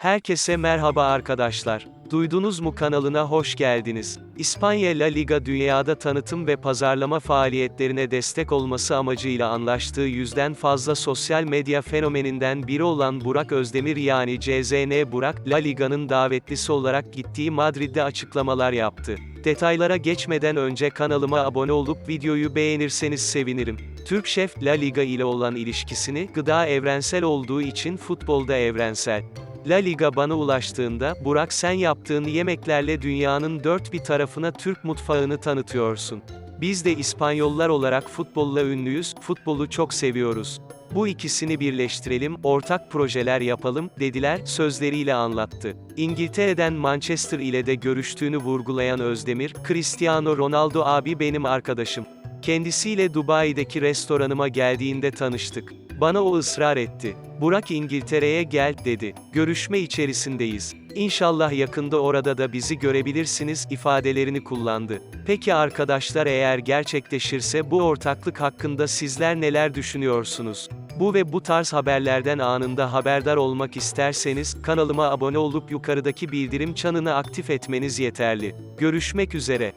Herkese merhaba arkadaşlar. Duydunuz mu kanalına hoş geldiniz. İspanya La Liga dünyada tanıtım ve pazarlama faaliyetlerine destek olması amacıyla anlaştığı yüzden fazla sosyal medya fenomeninden biri olan Burak Özdemir yani CZN Burak, La Liga'nın davetlisi olarak gittiği Madrid'de açıklamalar yaptı. Detaylara geçmeden önce kanalıma abone olup videoyu beğenirseniz sevinirim. Türk Şef La Liga ile olan ilişkisini, gıda evrensel olduğu için futbolda evrensel. La Liga bana ulaştığında, Burak sen yaptığın yemeklerle dünyanın dört bir tarafına Türk mutfağını tanıtıyorsun. Biz de İspanyollar olarak futbolla ünlüyüz, futbolu çok seviyoruz. Bu ikisini birleştirelim, ortak projeler yapalım, dediler, sözleriyle anlattı. İngiltere'den Manchester ile de görüştüğünü vurgulayan Özdemir, Cristiano Ronaldo abi benim arkadaşım. Kendisiyle Dubai'deki restoranıma geldiğinde tanıştık. Bana o ısrar etti. Burak İngiltere'ye gel, dedi. Görüşme içerisindeyiz. İnşallah yakında orada da bizi görebilirsiniz, ifadelerini kullandı. Peki arkadaşlar eğer gerçekleşirse bu ortaklık hakkında sizler neler düşünüyorsunuz? Bu ve bu tarz haberlerden anında haberdar olmak isterseniz, kanalıma abone olup yukarıdaki bildirim çanını aktif etmeniz yeterli. Görüşmek üzere.